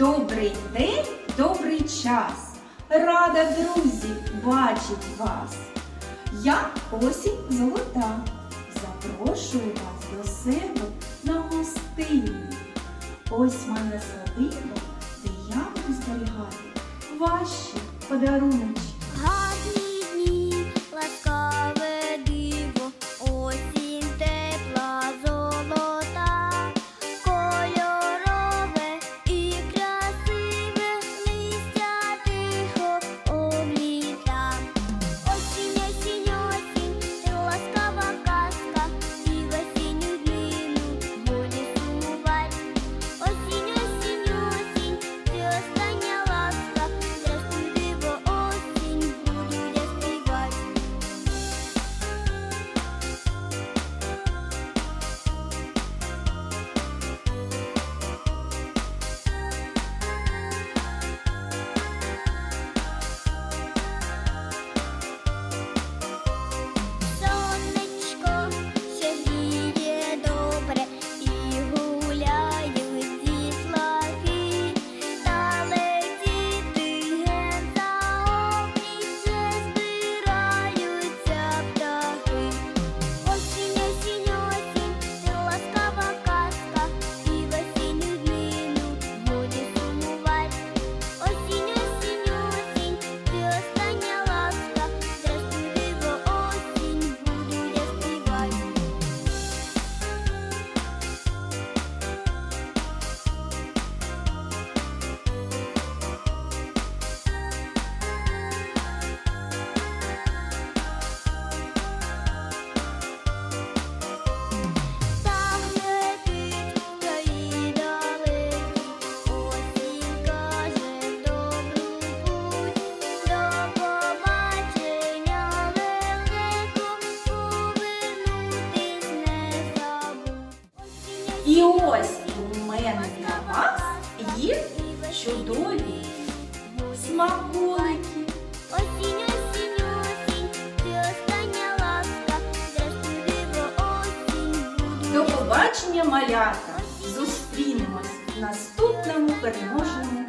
Добрий день, добрий час. Рада, друзі, бачить вас. Я осінь золота. Запрошую вас до себе на гостину. Ось моє садиба, де я буду зберігати ваші подаруночки. Ось у мене для вас є чудові смаколики. Осінь, осінь, осінь, ти остання ласка, диво, осінь, До побачення, малята! Зустрінемось в наступному переможному